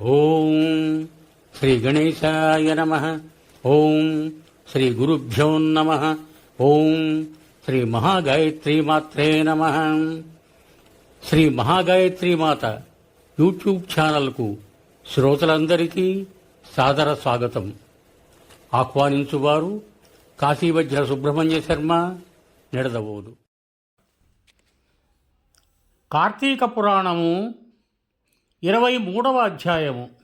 ఓం శ్రీ గణేశాయ నమ. ఓం శ్రీ గురుభ్యో నమ. ఓం శ్రీ మహాగాయత్రి మాత్రే నమ. శ్రీ మహాగాయత్రి మాత యూట్యూబ్ ఛానల్కు శ్రోతలందరికీ సాదర స్వాగతం. ఆహ్వానించువారు కాశీవజ్ర సుబ్రహ్మణ్య శర్మ నిడదవోదు. కార్తీక పురాణము ఇరవై మూడవ అధ్యాయము.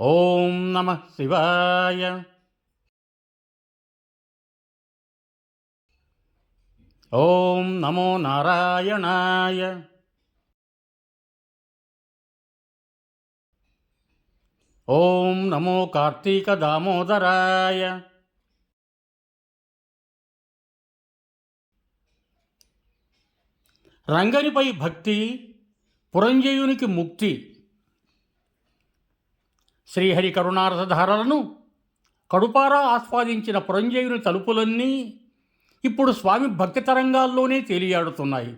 ఓం నమ శివాయ. ఓం నమో నారాయణాయ. ఓం నమో కార్తీక దామోదరాయ. రంగనిపై భక్తి పురంజయునికి ముక్తి. శ్రీహరి కరుణారసధారలను కడుపారా ఆస్వాదించిన పురంజయుని తలుపులన్నీ ఇప్పుడు స్వామి భక్తి తరంగాల్లోనే తేలియాడుతున్నాయి.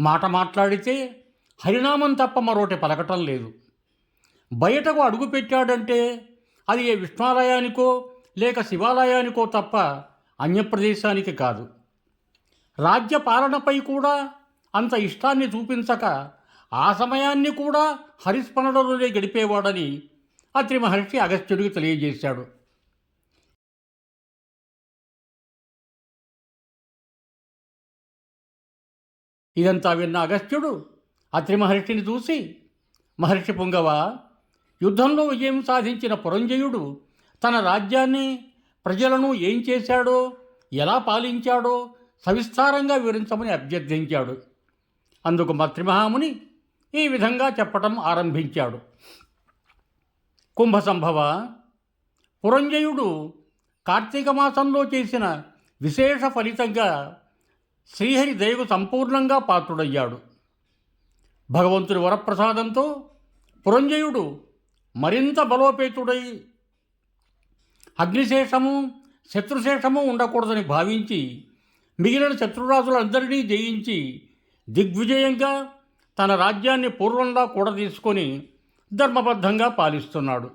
మాట మాట్లాడితే హరినామం తప్ప మరోటి పలకటం లేదు. బయటకు అడుగు పెట్టాడంటే అది ఏ విష్ణాలయానికో లేక శివాలయానికో తప్ప అన్యప్రదేశానికి కాదు. రాజ్య పాలనపై కూడా అంత ఇష్టాన్ని చూపించక ఆ సమయాన్ని కూడా హరిస్మరణలోనే గడిపేవాడని అత్రి మహర్షి అగస్త్యుడికి తెలియజేశాడు. ఇదంతా విన్న అగస్త్యుడు అత్రి మహర్షిని చూసి మహర్షి పుంగవ యుద్ధంలో విజయం సాధించిన పురంజయుడు తన రాజ్యాన్ని ప్రజలను ఏం చేశాడో ఎలా పాలించాడో సవిస్తారంగా వివరించమని అభ్యర్థించాడు. అందుకు మత్రిమహాముని ఈ విధంగా చెప్పటం ఆరంభించాడు. కుంభ సంభవ పురంజయుడు కార్తీక మాసంలో చేసిన విశేష ఫలితంగా శ్రీహరి దయకు సంపూర్ణంగా పాత్రుడయ్యాడు. భగవంతుడి వరప్రసాదంతో పురంజయుడు మరింత బలోపేతుడై అగ్నిశేషము శత్రుశేషము ఉండకూడదని భావించి మిగిలిన శత్రురాజులందరినీ జయించి దిగ్విజయంగా తన రాజ్యాన్ని పూర్వంలా కూడా తీసుకొని ధర్మబద్ధంగా పాలిస్తున్నాడు.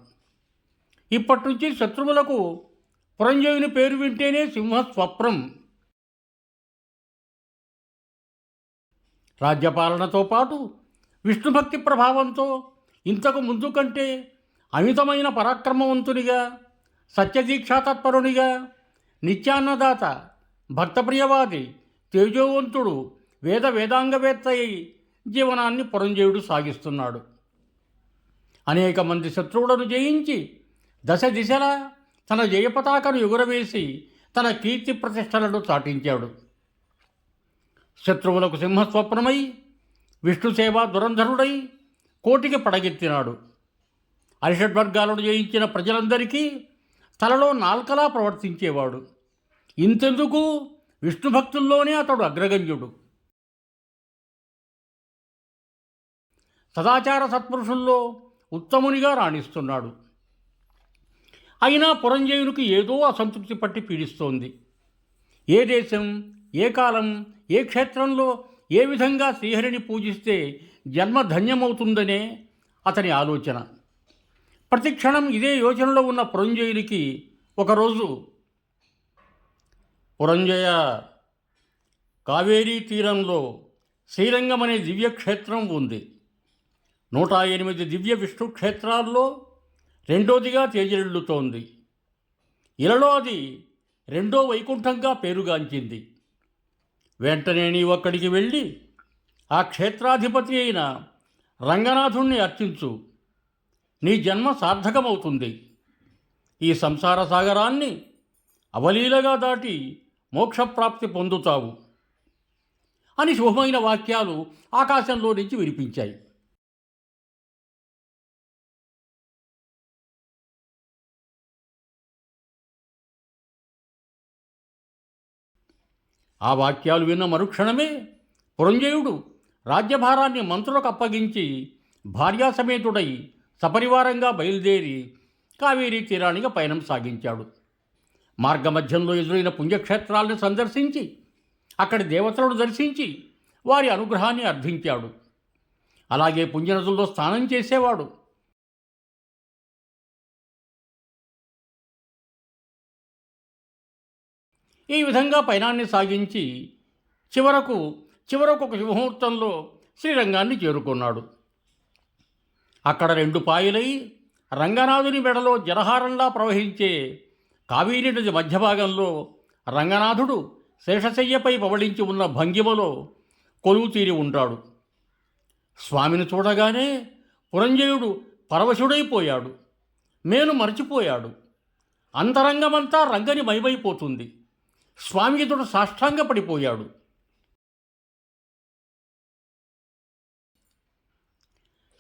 ఇప్పటి నుంచి శత్రువులకు పురంజయుని పేరు వింటేనే సింహ స్వప్నం రాజ్యపాలనతో పాటు విష్ణుభక్తి ప్రభావంతో ఇంతకు ముందు కంటే అమితమైన పరాక్రమవంతునిగా సత్యదీక్షాతత్పరునిగా నిత్యాన్నదాత భక్తప్రియవాది తేజోవంతుడు వేద వేదాంగవేత్త అయి జీవనాన్ని పురంజయుడు సాగిస్తున్నాడు. అనేక మంది శత్రువులను జయించి దశ దిశలా తన జయపతాకను ఎగురవేసి తన కీర్తి ప్రతిష్టలను చాటించాడు. శత్రువులకు సింహస్వప్నమై విష్ణు సేవ దురంధరుడై కోటికి పడగెత్తినాడు. అరిషడ్వర్గాలను జయించిన ప్రజలందరికీ తలలో నాల్కలా ప్రవర్తించేవాడు. ఇంతెందుకు? విష్ణు భక్తుల్లోనే అతడు అగ్రగణ్యుడు. సదాచార సత్పురుషుల్లో ఉత్తమునిగా రాణిస్తున్నాడు. అయినా పురంజయునికి ఏదో అసంతృప్తి పట్టి పీడిస్తోంది. ఏ దేశం ఏ కాలం ఏ క్షేత్రంలో ఏ విధంగా శ్రీహరిని పూజిస్తే జన్మ ధన్యమవుతుందనే అతని ఆలోచన. ప్రతిక్షణం ఇదే యోచనలో ఉన్న పురంజయునికి ఒకరోజు పురంజయ కావేరీ తీరంలో శ్రీరంగం అనే దివ్యక్షేత్రం ఉంది. నూట ఎనిమిది దివ్య విష్ణు క్షేత్రాల్లో రెండోదిగా తేజరిల్లుతోంది. ఇలలో అది రెండో వైకుంఠంగా పేరుగాంచింది. వెంటనే నీవు అక్కడికి వెళ్ళి ఆ క్షేత్రాధిపతి అయిన రంగనాథుణ్ణి అర్చించు. నీ జన్మ సార్థకమవుతుంది. ఈ సంసార సాగరాన్ని అవలీలగా దాటి మోక్షప్రాప్తి పొందుతావు అని శుభమైన వాక్యాలు ఆకాశంలో నుంచి వినిపించాయి. ఆ వాక్యాలు విన్న మరుక్షణమే పురంజయుడు రాజ్యభారాన్ని మంత్రులకు అప్పగించి భార్యాసమేతుడై సపరివారంగా బయలుదేరి కావేరీ తీరానికి పయనం సాగించాడు. మార్గమధ్యంలో ఎదురైన పుణ్యక్షేత్రాలను సందర్శించి అక్కడి దేవతలను దర్శించి వారి అనుగ్రహాన్ని అర్థించాడు అలాగే పుణ్యనదుల్లో స్నానం చేసేవాడు. ఈ విధంగా పయనాన్ని సాగించి చివరకు చివరకు ఒక శుభముహూర్తంలో శ్రీరంగాన్ని చేరుకున్నాడు. అక్కడ రెండు పాయలై రంగనాథుని మెడలో జలహారంలా ప్రవహించే కావేరీ నది మధ్య భాగంలో రంగనాథుడు శేషశయ్యపై పవళించి ఉన్న భంగిమలో కొలువు తీరి ఉంటాడు స్వామిని చూడగానే పురంజయుడు పరవశుడైపోయాడు. మేలు మరచిపోయాడు. అంతరంగమంతా రంగని మైమైపోతుంది. స్వామి ఎదుట సాష్టాంగపడిపోయాడు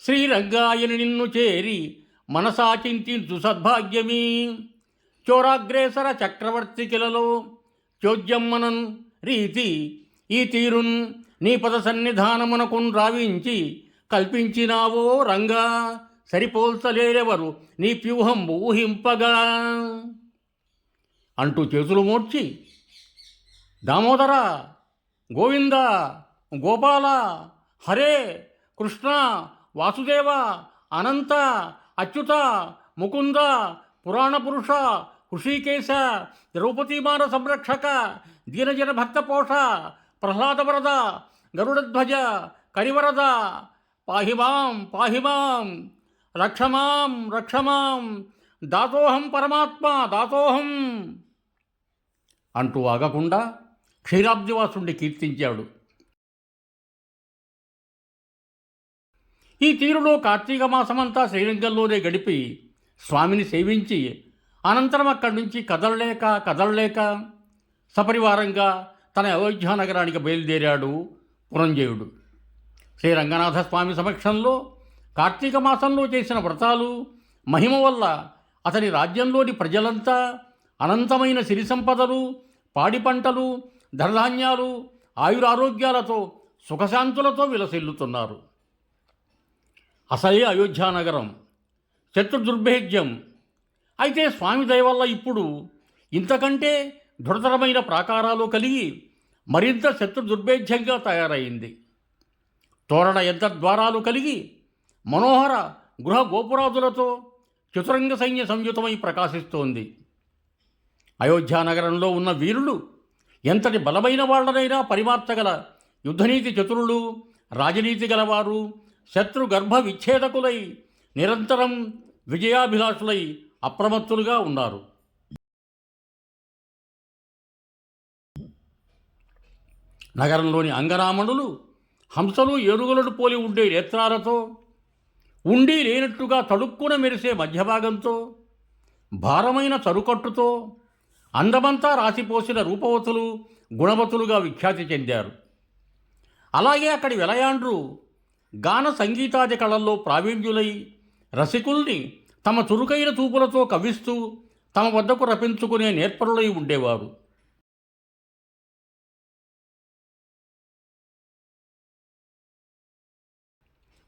శ్రీరంగాయని నిన్ను చేరి మనసాచింతించు సద్భాగ్యమీ చోరాగ్రేసర చక్రవర్తి కిలలో చోద్యమ్మనన్ రీతి ఈ తీరున్ నీ పద సన్నిధానమునకున్ రావించి కల్పించినావో రంగా సరిపోల్చలేరెవరు నీ ప్యూహం ఊహింపగా. అంటూ చేతులు మోడ్చి దామోదర గోవింద గోపాల హరే కృష్ణ వాసుదేవ అనంత అచ్యుత ముకుంద పురాణ పురుష హృషికేశ ద్రౌపదీమాన సంరక్షక దీనజన భక్త పోష ప్రహ్లాదవరద గరుడధ్వజ కరివరద పాహిమాం పాహిమాం రక్షమాం రక్షమాం దాతోహం పరమాత్మ దాతోహం అంటూ ఆగకుండా క్షీరాబ్దివాసుడిని కీర్తించాడు. ఈ తీరులో కార్తీక మాసమంతా శ్రీరంగంలోనే గడిపి స్వామిని సేవించి అనంతరం అక్కడి నుంచి కదలలేక కదలలేక సపరివారంగా తన అయోధ్య నగరానికి బయలుదేరాడు పురంజయుడు. శ్రీరంగనాథ స్వామి సమక్షంలో కార్తీక మాసంలో చేసిన వ్రతాలు మహిమ వల్ల అతని రాజ్యంలోని ప్రజలంతా అనంతమైన సిరి సంపదలు పాడి పంటలు ధనధాన్యాలు ఆయురారోగ్యాలతో సుఖశాంతులతో విలసిల్లుతున్నారు. అసలే అయోధ్యానగరం శత్రు దుర్భేద్యం అయితే స్వామి దయ వల్ల ఇప్పుడు ఇంతకంటే దృఢతరమైన ప్రాకారాలు కలిగి మరింత శత్రు దుర్భేద్యంగా తయారైంది. తోరణ యంత్ర ద్వారాలు కలిగి మనోహర గృహ గోపురాదులతో చతురంగ సైన్య సంయుతమై ప్రకాశిస్తోంది. అయోధ్యానగరంలో ఉన్న వీరులు ఎంతటి బలమైన వాళ్ళనైనా పరిమార్చగల యుద్ధనీతి చతురులు రాజనీతి గలవారు శత్రు గర్భ విచ్ఛేదకులై నిరంతరం విజయాభిలాషులై అప్రమత్తులుగా ఉన్నారు. నగరంలోని అంగరామణులు హంసలు ఏనుగులను పోలి ఉండే నేత్రాలతో ఉండి లేనట్టుగా తడుక్కున మెరిసే మధ్యభాగంతో భారమైన చరుకట్టుతో అందమంతా రాసిపోసిన రూపవతులు గుణవతులుగా విఖ్యాతి చెందారు. అలాగే అక్కడి వెలయాండ్రు గాన సంగీతాది కళల్లో ప్రావీణ్యులై రసికుల్ని తమ చురుకైన చూపులతో కవిస్తూ తమ వద్దకు రపించుకునే నేర్పరులై ఉండేవారు.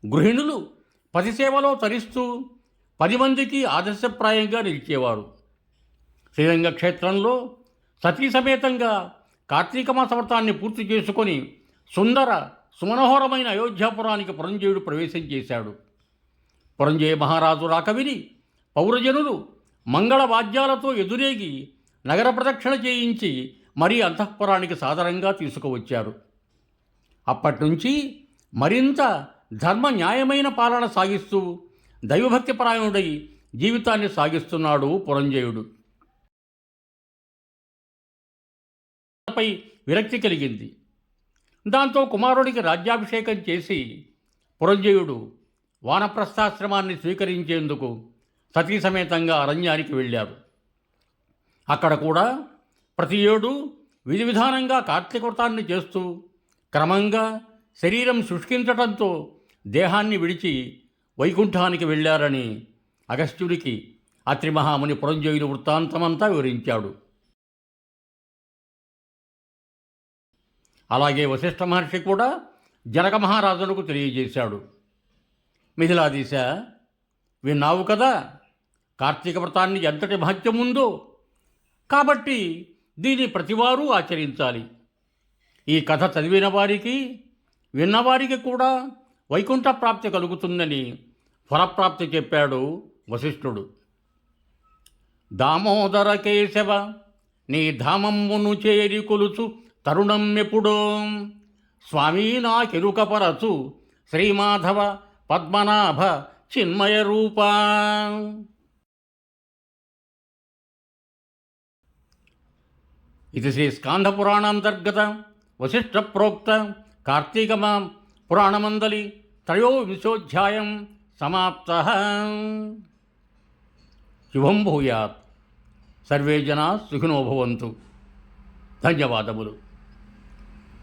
గృహిణులు పది సేవలో తరిస్తూ పది మందికి ఆదర్శప్రాయంగా నిలిచేవారు. శ్రీరంగ క్షేత్రంలో సతీ సమేతంగా కార్తీక మాస వ్రతాన్ని పూర్తి చేసుకొని సుందర సుమనోహరమైన అయోధ్యాపురానికి పురంజయుడు ప్రవేశం చేశాడు. పురంజయ మహారాజు రాక విని పౌరజనులు మంగళ వాద్యాలతో ఎదురేగి నగర ప్రదక్షిణ చేయించి మరీ అంతఃపురానికి సాదరంగా తీసుకువచ్చారు. అప్పటి నుంచి మరింత ధర్మ న్యాయమైన పాలన సాగిస్తూ దైవభక్తిపరాయణుడై జీవితాన్ని సాగిస్తున్నాడు పురంజయుడు. పై విరక్తి కలిగింది. దాంతో కుమారుడికి రాజ్యాభిషేకం చేసి పురంజయుడు వానప్రస్థాశ్రమాన్ని స్వీకరించేందుకు సతీ సమేతంగా అరణ్యానికి వెళ్ళారు అక్కడ కూడా ప్రతి ఏడు విధి విధానంగా కార్తీకృతాన్ని చేస్తూ క్రమంగా శరీరం శుష్కించటంతో దేహాన్ని విడిచి వైకుంఠానికి వెళ్ళారని అగస్త్యుడికి అత్రి మహాముని పురంజయుని వృత్తాంతమంతా వివరించాడు. అలాగే వశిష్ఠ మహర్షి కూడా జనక మహారాజునకు తెలియజేశాడు. మిథిలాదీశ విన్నావు కదా కార్తీక వ్రతాన్ని ఎంతటి మహత్యం ఉందో? కాబట్టి దీన్ని ప్రతివారూ ఆచరించాలి. ఈ కథ చదివిన వారికి విన్నవారికి కూడా వైకుంఠ ప్రాప్తి కలుగుతుందని ఫలప్రాప్తి చెప్పాడు వశిష్ఠుడు. దామోదర కేశవ నీ ధామమ్మును చేరి కొలుచు తరుణం ఎప్పుడో స్వామీ నాకెరుకపరచు శ్రీమాధవ పద్మనాభ చిన్మయ రూపా ఇది శ్రీ స్కాంధపురాణాంతర్గత వశిష్ఠ ప్రోక్త కార్తీకమ పురాణమందలి త్రయోవింశోధ్యాయం సమాప్త. శుభం భూయాత్. సర్వే జనా సుఖినో భవంతు. ధన్యవాదములు.